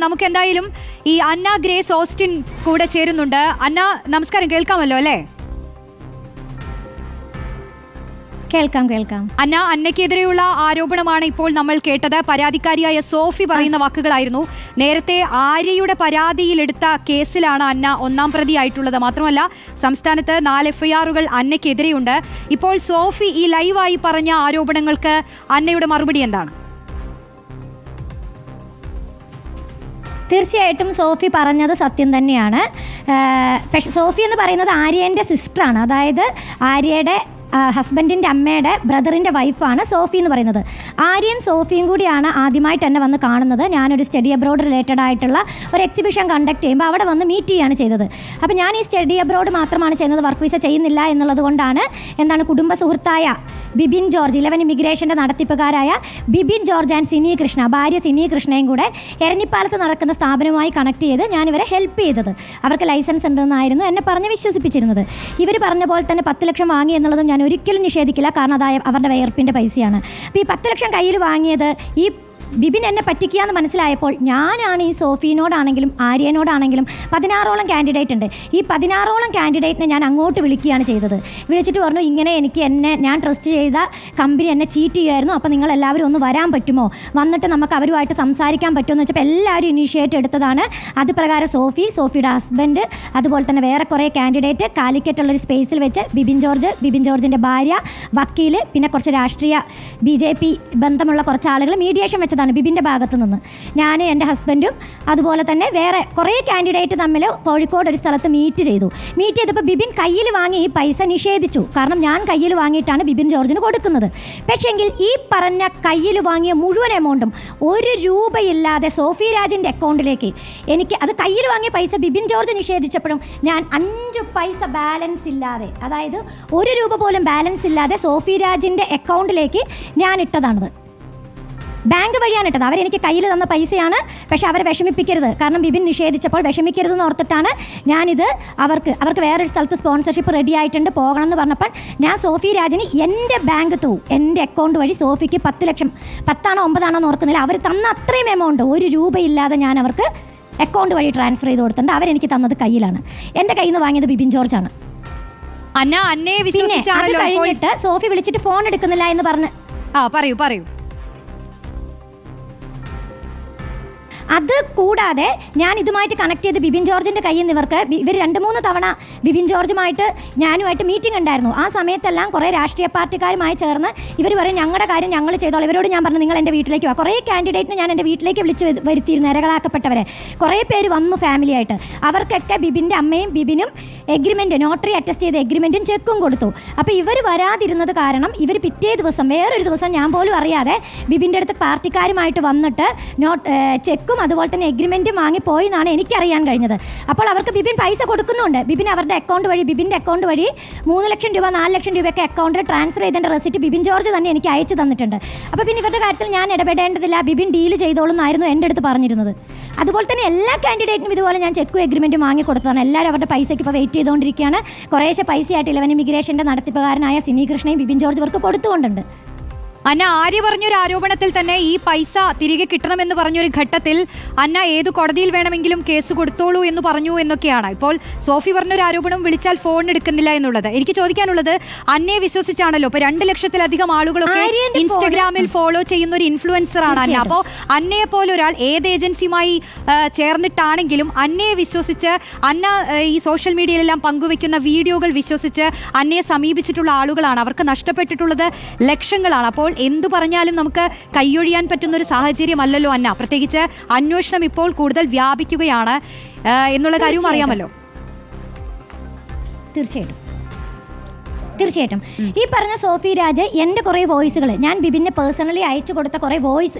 നമുക്ക് എന്തായാലും ഈ അന്ന ഗ്രേസ് ഓസ്റ്റിൻ കൂടെ ചേരുന്നുണ്ട്. അന്ന നമസ്കാരം. കേൾക്കാമല്ലോ അല്ലേ? കേൾക്കാം കേൾക്കാം. അന്ന അന്നയ്ക്കെതിരെയുള്ള ആരോപണമാണ് ഇപ്പോൾ നമ്മൾ കേട്ടത്. പരാതിക്കാരിയായ സോഫി പറയുന്ന വാക്കുകളായിരുന്നു. നേരത്തെ ആര്യയുടെ പരാതിയിലെടുത്ത കേസിലാണ് അന്ന ഒന്നാം പ്രതിയായിട്ടുള്ളത്. മാത്രമല്ല സംസ്ഥാനത്ത് നാല് എഫ്ഐആറുകൾ അന്നയ്ക്കെതിരെയുണ്ട്. ഇപ്പോൾ സോഫി ഈ ലൈവായി പറഞ്ഞ ആരോപണങ്ങൾക്ക് അന്നയുടെ മറുപടി എന്താണ്? തീർച്ചയായിട്ടും സോഫി പറഞ്ഞത് സത്യം തന്നെയാണ്. പക്ഷെ സോഫി എന്ന് പറയുന്നത് ആര്യന്റെ സിസ്റ്ററാണ് അതായത് ആര്യയുടെ ഹസ്ബൻഡിന്റെ അമ്മയുടെ ബ്രദറിന്റെ വൈഫാണ് സോഫി എന്ന് പറയുന്നത്. ആര്യൻ സോഫിയും കൂടിയാണ് ആദ്യമായിട്ട് എന്നെ വന്ന് കാണുന്നത്. ഞാനൊരു സ്റ്റഡി അബ്രോഡ് റിലേറ്റഡ് ആയിട്ടുള്ള ഒരു എക്സിബിഷൻ കണ്ടക്ട് ചെയ്യുമ്പോൾ അവിടെ വന്ന് മീറ്റ് ചെയ്യുകയാണ് ചെയ്തത്. അപ്പോൾ ഞാൻ ഈ സ്റ്റഡി അബ്രോഡ് മാത്രമാണ് ചെയ്യുന്നത്. വർക്ക് വിസ ചെയ്യുന്നില്ല എന്നുള്ളത് കൊണ്ടാണ് എന്താണ് കുടുംബ സുഹൃത്തായ ബിബിൻ ജോർജ് ഇലവൻ ഇമിഗ്രേഷന്റെ നടത്തിപ്പുകാരായ ബിബിൻ ജോർജ് ആൻഡ് സിനി കൃഷ്ണ ഭാര്യ സിനി കൃഷ്ണയും കൂടെ എരഞ്ഞിപ്പാലത്ത് നടക്കുന്ന സ്ഥാപനവുമായി കണക്ട് ചെയ്ത് ഞാനിവരെ ഹെൽപ്പ് ചെയ്തത്. അവർക്ക് ലൈസൻസ് ഉണ്ടെന്നായിരുന്നു എന്നെ പറഞ്ഞ് വിശ്വസിപ്പിച്ചിരുന്നത്. ഇവർ പറഞ്ഞ പോലെ തന്നെ പത്ത് ലക്ഷം വാങ്ങി എന്നുള്ളതും ഞാൻ ഒരിക്കലും നിഷേധിക്കില്ല. കാരണം അതായ അവരുടെ വയർപ്പിന്റെ പൈസയാണ്. അപ്പോൾ ഈ പത്ത് ലക്ഷം കയ്യിൽ വാങ്ങിയത് ഈ ബിബിൻ എന്നെ പറ്റിക്കുകയെന്ന് മനസ്സിലായപ്പോൾ ഞാനാണ് ഈ സോഫീനോടാണെങ്കിലും ആര്യനോടാണെങ്കിലും പതിനാറോളം കാൻഡിഡേറ്റ് ഉണ്ട്. ഈ പതിനാറോളം കാൻഡിഡേറ്റിനെ ഞാൻ അങ്ങോട്ട് വിളിക്കുകയാണ് ചെയ്തത്. വിളിച്ചിട്ട് പറഞ്ഞു ഇങ്ങനെ എനിക്ക് എന്നെ ഞാൻ ട്രസ്റ്റ് ചെയ്ത കമ്പനി എന്നെ ചീറ്റ് ചെയ്യുമായിരുന്നു അപ്പോൾ നിങ്ങൾ എല്ലാവരും ഒന്ന് വരാൻ പറ്റുമോ? വന്നിട്ട് നമുക്ക് അവരുമായിട്ട് സംസാരിക്കാൻ പറ്റുമോ എന്ന് വെച്ചപ്പോൾ എല്ലാവരും ഇനീഷ്യേറ്റ് എടുത്തതാണ്. അത് പ്രകാരം സോഫി സോഫിയുടെ ഹസ്ബൻഡ് അതുപോലെ തന്നെ വേറെ കുറേ കാൻഡിഡേറ്റ് കാലിക്കറ്റുള്ളൊരു സ്പേസിൽ വെച്ച് ബിബിൻ ജോർജ് ബിബിൻ ജോർജിന്റെ ഭാര്യ വക്കീൽ പിന്നെ കുറച്ച് രാഷ്ട്രീയ ബി ബന്ധമുള്ള കുറച്ച് ആളുകൾ മീഡിയേഷൻ വെച്ചതാണ് ബിബിന്റെ ഭാഗത്ത് നിന്ന്. ഞാൻ എന്റെ ഹസ്ബൻഡും അതുപോലെ തന്നെ വേറെ കുറേ കാൻഡിഡേറ്റ് തമ്മിൽ കോഴിക്കോട് ഒരു സ്ഥലത്ത് മീറ്റ് ചെയ്തു. മീറ്റ് ചെയ്തപ്പോൾ ബിബിൻ കയ്യിൽ വാങ്ങി ഈ പൈസ നിഷേധിച്ചു. കാരണം ഞാൻ കയ്യിൽ വാങ്ങിയിട്ടാണ് ബിബിൻ ജോർജിന് കൊടുക്കുന്നത്. പക്ഷേങ്കിൽ ഈ പറഞ്ഞ കയ്യിൽ വാങ്ങിയ മുഴുവൻ എമൗണ്ടും ഒരു രൂപയില്ലാതെ സോഫി രാജിന്റെ അക്കൗണ്ടിലേക്ക് എനിക്ക് അത് കയ്യിൽ വാങ്ങിയ പൈസ ബിബിൻ ജോർജ് നിഷേധിച്ചപ്പോഴും ഞാൻ അഞ്ച് പൈസ ബാലൻസ് ഇല്ലാതെ അതായത് ഒരു രൂപ പോലും ബാലൻസ് ഇല്ലാതെ സോഫി രാജിന്റെ അക്കൗണ്ടിലേക്ക് ഞാൻ ഇട്ടതാണത്. ബാങ്ക് വഴിയാണ് ഇട്ടത്. അവരെനിക്ക് കയ്യിൽ തന്ന പൈസയാണ് പക്ഷെ അവരെ വിഷമിപ്പിക്കരുത്. കാരണം ബിബിൻ നിഷേധിച്ചപ്പോൾ വിഷമിക്കരുതെന്ന് ഓർത്തിട്ടാണ് ഞാനിത് അവർക്ക് അവർക്ക് വേറൊരു സ്ഥലത്ത് സ്പോൺസർഷിപ്പ് റെഡി ആയിട്ടുണ്ട് പോകണം എന്ന് പറഞ്ഞപ്പോൾ ഞാൻ സോഫി രാജന് എന്റെ ബാങ്ക് തൂ എന്റെ അക്കൗണ്ട് വഴി സോഫിക്ക് പത്ത് ലക്ഷം പത്താണോ ഒമ്പതാണോ എന്ന് ഓർക്കുന്നില്ല. അവർ തന്ന അത്രയും എമൗണ്ട് ഒരു രൂപയില്ലാതെ ഞാൻ അവർക്ക് അക്കൗണ്ട് വഴി ട്രാൻസ്ഫർ ചെയ്ത് കൊടുത്തിട്ടുണ്ട്. അവരെനിക്ക് തന്നത് കയ്യിലാണ്. എന്റെ കയ്യിൽ നിന്ന് വാങ്ങിയത് ബിബിൻ ആണ്. അന്ന അന്നയെ പിന്നെ അത് കഴിഞ്ഞിട്ട് സോഫി വിളിച്ചിട്ട് ഫോൺ എടുക്കുന്നില്ല എന്ന് പറഞ്ഞ്. ആ പറയൂ പറയൂ. അത് കൂടാതെ ഞാൻ ഇതുമായിട്ട് കണക്ട് ചെയ്ത് ബിബിൻ ജോർജിന്റെ കയ്യിൽ നിന്ന് ഇവർക്ക് ഇവർ രണ്ട് മൂന്ന് തവണ ബിബിൻ ജോർജുമായിട്ട് ഞാനുമായിട്ട് മീറ്റിംഗ് ഉണ്ടായിരുന്നു. ആ സമയത്തെല്ലാം കുറേ രാഷ്ട്രീയ പാർട്ടിക്കാരുമായി ചേർന്ന് ഇവർ പറയും ഞങ്ങളുടെ കാര്യം ഞങ്ങൾ ചെയ്തോളാം. ഇവരോട് ഞാൻ പറഞ്ഞു നിങ്ങൾ എന്റെ വീട്ടിലേക്ക് വാ. കുറേ കാൻഡിഡേറ്റിനെ ഞാൻ എന്റെ വീട്ടിലേക്ക് വിളിച്ച് വരു- വരുത്തിയിരുന്നു ഇരകളാക്കപ്പെട്ടവരെ. കുറേ പേര് വന്നു ഫാമിലിയായിട്ട് അവർക്കൊക്കെ ബിബിന്റെ അമ്മയും ബിബിനും എഗ്രിമെന്റ് നോട്ടറി അറ്റസ്റ്റ് ചെയ്ത എഗ്രിമെന്റും ചെക്കും കൊടുത്തു. അപ്പോൾ ഇവർ വരാതിരുന്നത് കാരണം ഇവർ പിറ്റേ ദിവസം വേറൊരു ദിവസം ഞാൻ പോലും അറിയാതെ ബിബിന്റെ അടുത്ത് പാർട്ടിക്കാരുമായിട്ട് വന്നിട്ട് നോട്ട് ചെക്കും അതുപോലെ തന്നെ എഗ്രിമെന്റും വാങ്ങി പോയി എന്നാണ് എനിക്കറിയാൻ കഴിഞ്ഞത്. അപ്പോൾ അവർക്ക് ബിബിൻ പൈസ കൊടുക്കുന്നുണ്ട്. ബിബിൻ അവരുടെ അക്കൗണ്ട് വഴി ബിബിന്റെ അക്കൗണ്ട് വഴി മൂന്ന് ലക്ഷം രൂപ നാല് ലക്ഷം രൂപയൊക്കെ അക്കൗണ്ടിൽ ട്രാൻസ്ഫർ ചെയ്തതിന്റെ റെസിറ്റ് ബിബിൻ ജോർജ് തന്നെ എനിക്ക് അയച്ചു തന്നിട്ടുണ്ട്. അപ്പോൾ പിന്നെ ഇവരുടെ കാര്യത്തിൽ ഞാൻ ഇടപെടേണ്ടതില്ല. ബിബിൻ ഡീൽ ചെയ്തോളും എന്നായിരുന്നു എന്റെ അടുത്ത് പറഞ്ഞിരുന്നത്. അതുപോലെ തന്നെ എല്ലാ കാൻഡിഡേറ്റിനും ഇതുപോലെ ഞാൻ ചെക്കും എഗ്രിമെന്റും വാങ്ങി കൊടുത്തതാണ് എല്ലാവരും അവരുടെ പൈസയ്ക്ക് ഇപ്പോൾ വെയിറ്റ് ചെയ്തുകൊണ്ടിരിക്കുകയാണ്. കുറേശ്ശെ പൈസയായിട്ട് ഇലവൻ ഇമിഗ്രേഷന്റെ നടത്തിപ്പുകാരനായ സിനി കൃഷ്ണയും ബിബിൻ ജോർജ് ഇവർക്ക് കൊടുത്തുകൊണ്ടുണ്ട്. അന്ന ആര്യ പറഞ്ഞൊരു ആരോപണത്തിൽ തന്നെ ഈ പൈസ തിരികെ കിട്ടണമെന്ന് പറഞ്ഞൊരു ഘട്ടത്തിൽ അന്ന ഏത് കോടതിയിൽ വേണമെങ്കിലും കേസ് കൊടുത്തോളൂ എന്ന് പറഞ്ഞു എന്നൊക്കെയാണ്. ഇപ്പോൾ സോഫി പറഞ്ഞൊരു ആരോപണം വിളിച്ചാൽ ഫോൺ എടുക്കുന്നില്ല എന്നുള്ളത്. എനിക്ക് ചോദിക്കാനുള്ളത് അന്നയെ വിശ്വസിച്ചാണല്ലോ. ഇപ്പൊ രണ്ട് ലക്ഷത്തിലധികം ആളുകളൊക്കെ ഇൻസ്റ്റഗ്രാമിൽ ഫോളോ ചെയ്യുന്ന ഒരു ഇൻഫ്ലുവൻസർ ആണ് അന്ന. അപ്പോൾ അന്നയെ പോലെ ഒരാൾ ഏത് ഏജൻസിയുമായി ചേർന്നിട്ടാണെങ്കിലും അന്നയെ വിശ്വസിച്ച് അന്ന ഈ സോഷ്യൽ മീഡിയയിലെല്ലാം പങ്കുവെക്കുന്ന വീഡിയോകൾ വിശ്വസിച്ച് അന്നയെ സമീപിച്ചിട്ടുള്ള ആളുകളാണ്. അവർക്ക് നഷ്ടപ്പെട്ടിട്ടുള്ളത് ലക്ഷങ്ങളാണ്. അപ്പോൾ എന്തു പറഞ്ഞാലും നമുക്ക് കൈയൊഴിയാൻ പറ്റുന്ന ഒരു സാഹചര്യമല്ലല്ലോ അന്ന. പ്രത്യേകിച്ച് അന്വേഷണം ഇപ്പോൾ കൂടുതൽ വ്യാപിക്കുകയാണ്. എന്നുള്ള കാര്യവും അറിയാമല്ലോ. തീർച്ചയായിട്ടും. തീർച്ചയായിട്ടും. ഈ പറഞ്ഞ സോഫി രാജ് എന്റെ കുറേ വോയിസുകൾ ഞാൻ ബിബിന് പേഴ്സണലി അയച്ചു കൊടുത്ത കുറേ വോയിസ്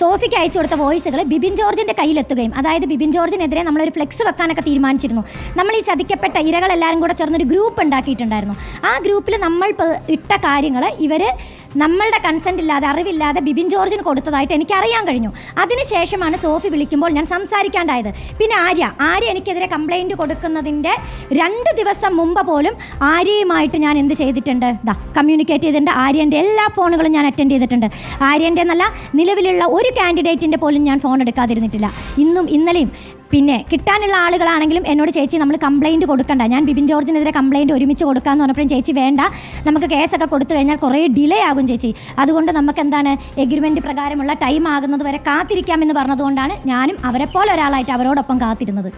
സോഫിക്ക് അയച്ചു കൊടുത്ത വോയിസുകൾ ബിബിൻ ജോർജിന്റെ കയ്യിലെത്തുകയും അതായത് ബിബിൻ ജോർജിനെതിരെ നമ്മളൊരു ഫ്ലെക്സ് വെക്കാനൊക്കെ തീരുമാനിച്ചിരുന്നു. നമ്മൾ ഈ ചതിക്കപ്പെട്ട ഇരകളെല്ലാവരും കൂടെ ചേർന്നൊരു ഗ്രൂപ്പ് ഉണ്ടാക്കിയിട്ടുണ്ടായിരുന്നു. ആ ഗ്രൂപ്പിൽ നമ്മൾ ഇട്ട കാര്യങ്ങൾ ഇവർ നമ്മളുടെ കൺസെന്റ് ഇല്ലാതെ അറിവില്ലാതെ ബിബിൻ ജോർജിന് കൊടുത്തതായിട്ട് എനിക്ക് അറിയാൻ കഴിഞ്ഞു. അതിനുശേഷമാണ് സോഫി വിളിക്കുമ്പോൾ ഞാൻ സംസാരിക്കാണ്ടായത്. പിന്നെ ആര്യ ആര്യ എനിക്കെതിരെ കംപ്ലൈന്റ് കൊടുക്കുന്നതിന്റെ രണ്ട് ദിവസം മുമ്പ് പോലും ആര്യയുമായിട്ട് ഞാൻ എന്ത് ചെയ്തിട്ടുണ്ട്? ദാ കമ്മ്യൂണിക്കേറ്റ് ചെയ്തിട്ടുണ്ട്. ആര്യന്റെ എല്ലാ ഫോണുകളും ഞാൻ അറ്റൻഡ് ചെയ്തിട്ടുണ്ട്. ആര്യന്റെ എന്നല്ല നിലവിലുള്ള ഒരു കാൻഡിഡേറ്റിന്റെ പോലും ഞാൻ ഫോൺ എടുക്കാതിരുന്നിട്ടില്ല. ഇന്നും ഇന്നലെയും പിന്നെ കിട്ടാനുള്ള ആളുകളാണെങ്കിലും എന്നോട് ചേച്ചി നമ്മൾ കംപ്ലയിന്റ് കൊടുക്കണ്ട. ഞാൻ ബിബിൻ ജോർജിനെതിരെ കംപ്ലയിന്റ് ഒരുമിച്ച് കൊടുക്കാമെന്ന് പറഞ്ഞപ്പോഴും ചേച്ചി വേണ്ട. നമുക്ക് കേസൊക്കെ കൊടുത്തു കഴിഞ്ഞാൽ കുറേ ഡിലേ ആകും ചേച്ചി. അതുകൊണ്ട് നമുക്ക് എന്താണ് എഗ്രിമെന്റ് പ്രകാരമുള്ള ടൈം ആകുന്നത് വരെ കാത്തിരിക്കാമെന്ന് പറഞ്ഞതുകൊണ്ടാണ് ഞാനും അവരെ അവരെപ്പോലെ ഒരാളായിട്ട് അവരോടൊപ്പം കാത്തിരുന്നത്.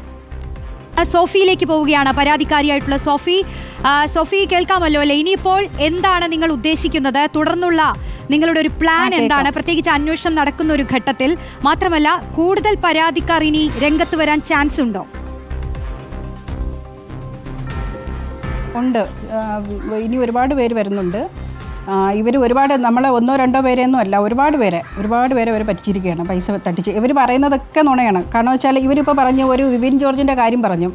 സോഫിയിലേക്ക് പോവുകയാണ് പരാതിക്കാരിയായിട്ടുള്ള സോഫി. സോഫി കേൾക്കാമല്ലോ അല്ലേ ഇനിയിപ്പോൾ എന്താണ് നിങ്ങൾ ഉദ്ദേശിക്കുന്നത്? തുടർന്നുള്ള നിങ്ങളുടെ ഒരു പ്ലാൻ എന്താണ്? പ്രത്യേകിച്ച് അന്വേഷണം നടക്കുന്ന ഒരു ഘട്ടത്തിൽ മാത്രമല്ല കൂടുതൽ പരാതിക്കാർ ഇനി രംഗത്ത് വരാൻ ചാൻസ് ഉണ്ടോ? ഉണ്ട്. ഇനി ഒരുപാട് പേര് വരുന്നുണ്ട്. ഇവർ ഒരുപാട് നമ്മൾ ഒന്നോ രണ്ടോ പേരെയൊന്നും അല്ല ഒരുപാട് പേരെ ഒരുപാട് പേരെ അവർ പറ്റിച്ചിരിക്കുകയാണ് പൈസ തട്ടിച്ച്. ഇവർ പറയുന്നതൊക്കെ നുണയാണ്. കാരണം വെച്ചാൽ ഇവരിപ്പോൾ പറഞ്ഞു ഒരു വിപിൻ ജോർജിന്റെ കാര്യം പറഞ്ഞു.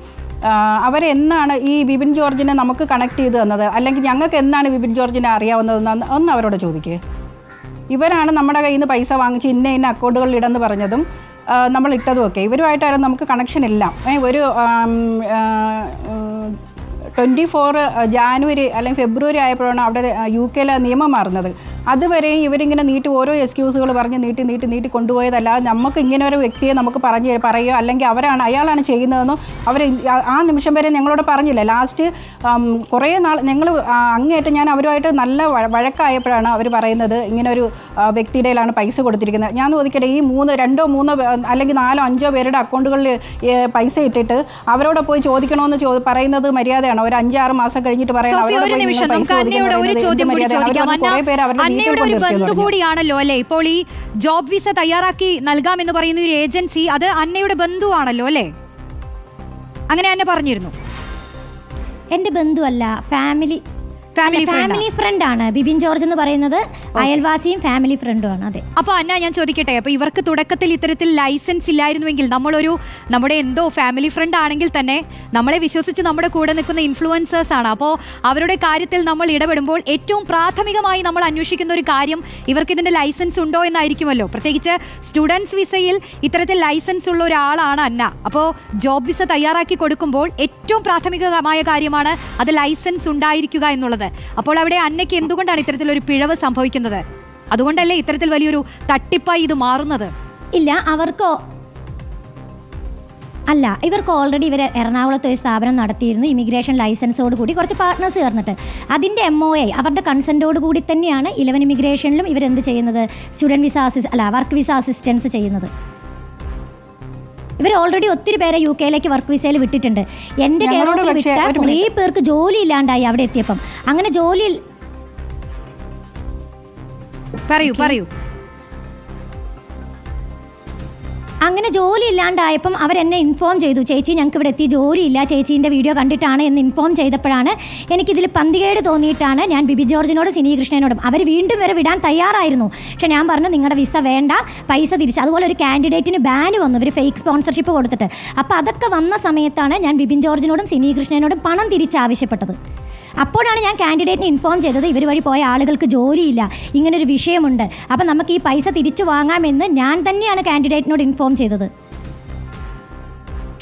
അവരെന്നാണ് ഈ വിപിൻ ജോർജിനെ നമുക്ക് കണക്ട് ചെയ്ത് തന്നത്? അല്ലെങ്കിൽ ഞങ്ങൾക്ക് എന്നാണ് വിപിൻ ജോർജിനെ അറിയാവുന്നതെന്ന് ഒന്ന് അവരോട് ചോദിക്കേ. ഇവരാണ് നമ്മുടെ കയ്യിൽ നിന്ന് പൈസ വാങ്ങിച്ച് ഇന്ന ഇന്ന അക്കൗണ്ടുകളിൽ ഇടന്ന് പറഞ്ഞതും നമ്മൾ ഇട്ടതുമൊക്കെ ഇവരുമായിട്ടായിരുന്നു നമുക്ക് കണക്ഷൻ ഇല്ല. ഒരു ട്വന്റി ഫോർ ജാനുവരി അല്ലെങ്കിൽ ഫെബ്രുവരി ആയപ്പോഴാണ് അവിടെ യു കെയിലെ നിയമം മാറുന്നത്. അതുവരെയും ഇവരിങ്ങനെ നീട്ടി ഓരോ എക്സ്ക്യൂസുകൾ പറഞ്ഞ് നീട്ടി നീട്ടി നീട്ടി കൊണ്ടുപോയതല്ല. നമുക്ക് ഇങ്ങനെ ഒരു വ്യക്തിയെ നമുക്ക് പറഞ്ഞ് പറയുകയോ അല്ലെങ്കിൽ അവരാണ് അയാളാണ് ചെയ്യുന്നതെന്നോ അവർ ആ നിമിഷം വരെ ഞങ്ങളോട് പറഞ്ഞില്ല. ലാസ്റ്റ് കുറേ നാൾ ഞങ്ങൾ അങ്ങേയറ്റം ഞാൻ അവരുമായിട്ട് നല്ല വഴക്കായപ്പോഴാണ് അവർ പറയുന്നത് ഇങ്ങനെ ഒരു വ്യക്തിയുടെയിലാണ് പൈസ കൊടുത്തിരിക്കുന്നത്. ഞാൻ ചോദിക്കട്ടെ ഈ മൂന്ന് രണ്ടോ മൂന്നോ അല്ലെങ്കിൽ നാലോ അഞ്ചോ പേരുടെ അക്കൗണ്ടുകളിൽ പൈസ ഇട്ടിട്ട് അവരോട് പോയി ചോദിക്കണമെന്ന് ചോ പറയുന്നത് മര്യാദയാണ്? ഒരു അഞ്ചാറ് മാസം കഴിഞ്ഞിട്ട് കുറേ സോഫി അവരോട് അന്നയോട് ഒരു ബന്ധു കൂടിയാണല്ലോ അല്ലേ? ഇപ്പോൾ ഈ ജോബ് വിസ തയ്യാറാക്കി നൽകാം എന്ന് പറയുന്ന ഒരു ഏജൻസി അത് അന്നയുടെ ബന്ധുവാണല്ലോ അല്ലെ? അങ്ങനെ അന്ന പറഞ്ഞിരുന്നു. എന്റെ ബന്ധുവല്ല ഫാമിലി ഫാമിലി ഫ്രണ്ട് ആണ്. ബിബിൻ ജോർജ് എന്ന് പറയുന്നത് അയൽവാസിയും ഫാമിലി ഫ്രണ്ടും ആണ്. അതെ. അപ്പൊ അന്ന ഞാൻ ചോദിക്കട്ടെ അപ്പൊ ഇവർക്ക് തുടക്കത്തിൽ ഇത്തരത്തിൽ ലൈസൻസ് ഇല്ലായിരുന്നുവെങ്കിൽ നമ്മളൊരു നമ്മുടെ എന്തോ ഫാമിലി ഫ്രണ്ട് ആണെങ്കിൽ തന്നെ നമ്മളെ വിശ്വസിച്ച് നമ്മുടെ കൂടെ നിൽക്കുന്ന ഇൻഫ്ലുവൻസേഴ്സ് ആണ്. അപ്പോൾ അവരുടെ കാര്യത്തിൽ നമ്മൾ ഇടപെടുമ്പോൾ ഏറ്റവും പ്രാഥമികമായി നമ്മൾ അന്വേഷിക്കുന്ന ഒരു കാര്യം ഇവർക്ക് ഇതിന്റെ ലൈസൻസ് ഉണ്ടോ എന്നായിരിക്കുമല്ലോ. പ്രത്യേകിച്ച് സ്റ്റുഡൻസ് വിസയിൽ ഇത്തരത്തിൽ ലൈസൻസ് ഉള്ള ഒരാളാണ് അന്ന. അപ്പോൾ ജോബ് വിസ തയ്യാറാക്കി കൊടുക്കുമ്പോൾ ഏറ്റവും പ്രാഥമികമായ കാര്യമാണ് അത് ലൈസൻസ് ഉണ്ടായിരിക്കുക എന്നുള്ളത്. അപ്പോൾ അവിടെ അന്നയ്ക്ക് എന്തുകൊണ്ടാണ് ഇത്തരത്തിൽ ഒരു പിഴവ് സംഭവിക്കുന്നത്? അതുകൊണ്ടല്ലേ ഇത്തരത്തിൽ വലിയൊരു തട്ടിപ്പായി ഇത് മാറുന്നത്? ഇല്ല അവർക്കോ? അല്ല ഇവർക്ക് ഓൾറെഡി ഇവർ എറണാകുളത്ത് ഒരു സ്ഥാപനം നടത്തിയിരുന്നു ഇമിഗ്രേഷൻ ലൈസൻസോട് കൂടി കുറച്ച് പാർട്ട്നേഴ്സ് ചേർന്നിട്ട്. അതിന്റെ എം ഒ ഐ അവരുടെ കൺസെന്റോട് കൂടി തന്നെയാണ് ഇലവൻ ഇമിഗ്രേഷനിലും ഇവരെന്ത് ചെയ്യുന്നത്? സ്റ്റുഡന്റ് വിസ അസിസ് അല്ല വർക്ക് വിസ അസിസ്റ്റൻസ് ചെയ്യുന്നത്. ഇവർ ഓൾറെഡി ഒത്തിരി പേരെ യു കെയിലേക്ക് വർക്ക് വിസയിൽ വിട്ടിട്ടുണ്ട്. എന്റെ കേരളത്തിൽ വിട്ട കുറേ പേർക്ക് ജോലി ഇല്ലാണ്ടായി അവിടെ എത്തിയപ്പം. അങ്ങനെ ജോലി പറയൂ പറയൂ. അങ്ങനെ ജോലി ഇല്ലാണ്ടായപ്പം അവരെന്നെ ഇൻഫോം ചെയ്തു. ചേച്ചി ഞങ്ങൾക്ക് ഇവിടെ എത്തി ജോലിയില്ല. ചേച്ചീന്റെ വീഡിയോ കണ്ടിട്ടാണ് എന്ന് ഇൻഫോം ചെയ്തപ്പോഴാണ് എനിക്കിതിൽ പന്തികേട് തോന്നിയിട്ടാണ് ഞാൻ ബിബി ജോർജിനോടും സിനി കൃഷ്ണനോടും അവർ വീണ്ടും വരെ വിടാൻ തയ്യാറായിരുന്നു. പക്ഷെ ഞാൻ പറഞ്ഞു നിങ്ങളുടെ വിസ വേണ്ട പൈസ തിരിച്ച്. അതുപോലെ ഒരു കാൻഡിഡേറ്റിന് ബാൻ വന്നു ഇവർ ഫേക്ക് സ്പോൺസർഷിപ്പ് കൊടുത്തിട്ട്. അപ്പോൾ അതൊക്കെ വന്ന സമയത്താണ് ഞാൻ ബിബിൻ ജോർജിനോടും സിനി കൃഷ്ണനോടും പണം തിരിച്ച് ആവശ്യപ്പെട്ടത്. അപ്പോഴാണ് ഞാൻ കാൻഡിഡേറ്റിനെ ഇൻഫോം ചെയ്തത് ഇവർ വഴി പോയ ആളുകൾക്ക് ജോലിയില്ല ഇങ്ങനൊരു വിഷയമുണ്ട്. അപ്പം നമുക്ക് ഈ പൈസ തിരിച്ചു വാങ്ങാമെന്ന് ഞാൻ തന്നെയാണ് കാൻഡിഡേറ്റിനോട് ഇൻഫോം ചെയ്തത്.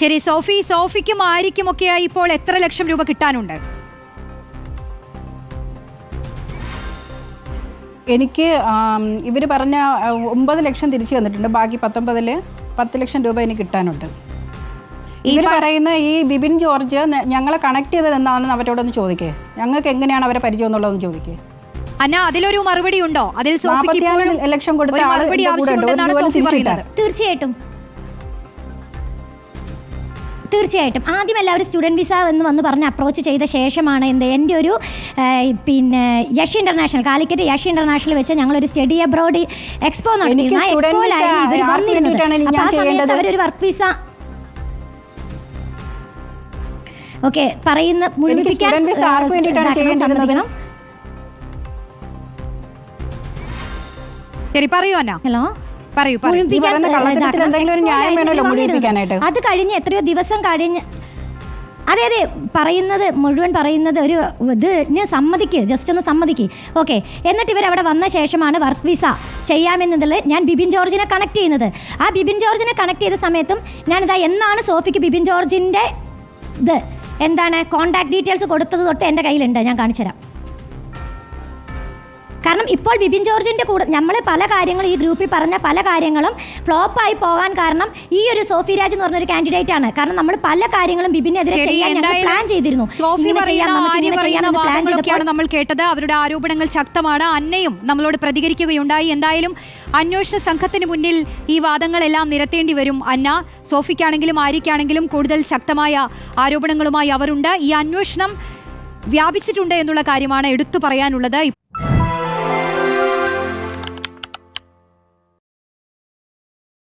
ശരി സോഫി സോഫിക്കും ആരിക്കും ഒക്കെയായി ഇപ്പോൾ എത്ര ലക്ഷം രൂപ കിട്ടാനുണ്ട്? എനിക്ക് ഇവർ പറഞ്ഞ ഒമ്പത് ലക്ഷം തിരിച്ചു തന്നിട്ടുണ്ട്. ബാക്കി പത്തൊമ്പതിൽ പത്ത് ലക്ഷം രൂപ എനിക്ക് കിട്ടാനുണ്ട്. ഇവർ പറയുന്ന ഈ ബിബിൻ ജോർജ് ഞങ്ങളെ കണക്ട് ചെയ്തത് എന്താണെന്ന് അവരോടൊന്ന് ചോദിക്കേ. ഞങ്ങൾക്ക് എങ്ങനെയാണ് അവരെ പരിചയം എന്നുള്ളതെന്ന് ചോദിക്കേ. അന്ന അതിലൊരു മറുപടി ഉണ്ടോ? അതിൽ ലക്ഷം കൊടുത്ത ഒരു മറുപടി ആവശ്യമുണ്ടെന്നാണ് തീർച്ചയായിട്ടും. തീർച്ചയായിട്ടും. ആദ്യം എല്ലാവരും സ്റ്റുഡന്റ് വിസ എന്ന് വന്ന് പറഞ്ഞ് അപ്രോച്ച് ചെയ്ത ശേഷമാണ് എന്ത് എന്റെ ഒരു പിന്നെ യഷ് ഇന്റർനാഷണൽ കാലിക്കറ്റ് യഷ് ഇന്റർനാഷണൽ വെച്ച് ഞങ്ങളൊരു സ്റ്റഡി അബ്രോഡ് എക്സ്പോ നടത്തി നടത്തിയിരുന്നു. ആ എക്സ്പോയിലായിരുന്നു ഇവർ വന്നിരുന്നത്. അപ്പോൾ ആ ഞാൻ സമയത്ത്? അവരൊരു വർക്ക് വിസ ഓക്കെ പറയുന്ന മുഴുമിപ്പിക്കാൻ? ശരി പറയൂ ഹലോ? പറയൂ അത് കഴിഞ്ഞ് എത്രയോ ദിവസം കഴിഞ്ഞ് അതെ അതെ പറയുന്നത് മുഴുവൻ പറയുന്നത് ഒരു ഇത് ഞാൻ സമ്മതിക്ക് ജസ്റ്റ് ഒന്ന് സമ്മതിക്ക്. ഓക്കെ എന്നിട്ട് ഇവർ അവിടെ വന്ന ശേഷമാണ് വർക്ക് വിസ ചെയ്യാമെന്നതിൽ ഞാൻ ബിബിൻ ജോർജിനെ കണക്ട് ചെയ്യുന്നത്. ആ ബിബിൻ ജോർജിനെ കണക്ട് ചെയ്ത സമയത്തും ഞാനിതാ എന്നാണ് സോഫിക്ക് ബിബിൻ ജോർജിന്റെ ഇത് എന്താണ് കോൺടാക്ട് ഡീറ്റെയിൽസ് കൊടുത്തത് തൊട്ട് എന്റെ കയ്യിലുണ്ട്. ഞാൻ കാണിച്ചുതരാം. കാരണം ഇപ്പോൾ ബിപിൻ ജോർജിന്റെ കൂടെ നമ്മൾ പല കാര്യങ്ങളും ഈ ഗ്രൂപ്പിൽ പറഞ്ഞ പല കാര്യങ്ങളും ഫ്ലോപ്പായി പോകാൻ കാരണം ഈ ഒരു സോഫി രാജ് എന്ന് പറഞ്ഞൊരു കാൻഡിഡേറ്റ് ആണ്. കാരണം നമ്മൾ പല കാര്യങ്ങളും ബിപിനെതിരെ ചെയ്യാൻ ഞങ്ങൾ പ്ലാൻ ചെയ്തിരുന്നു. പറയുന്ന നമ്മൾ കേട്ടത്. അവരുടെ ആരോപണങ്ങൾ ശക്തമാണ്. അന്നയും നമ്മളോട് പ്രതികരിക്കുകയുണ്ടായി. എന്തായാലും അന്വേഷണ സംഘത്തിന് മുന്നിൽ ഈ വാദങ്ങളെല്ലാം നിരത്തേണ്ടി വരും. അന്ന സോഫിക്കാണെങ്കിലും ആര്യയ്ക്കാണെങ്കിലും കൂടുതൽ ശക്തമായ ആരോപണങ്ങളുമായി അവരുണ്ട്. ഈ അന്വേഷണം വ്യാപിച്ചിട്ടുണ്ട് എന്നുള്ള കാര്യമാണ് എടുത്തു പറയാനുള്ളത്.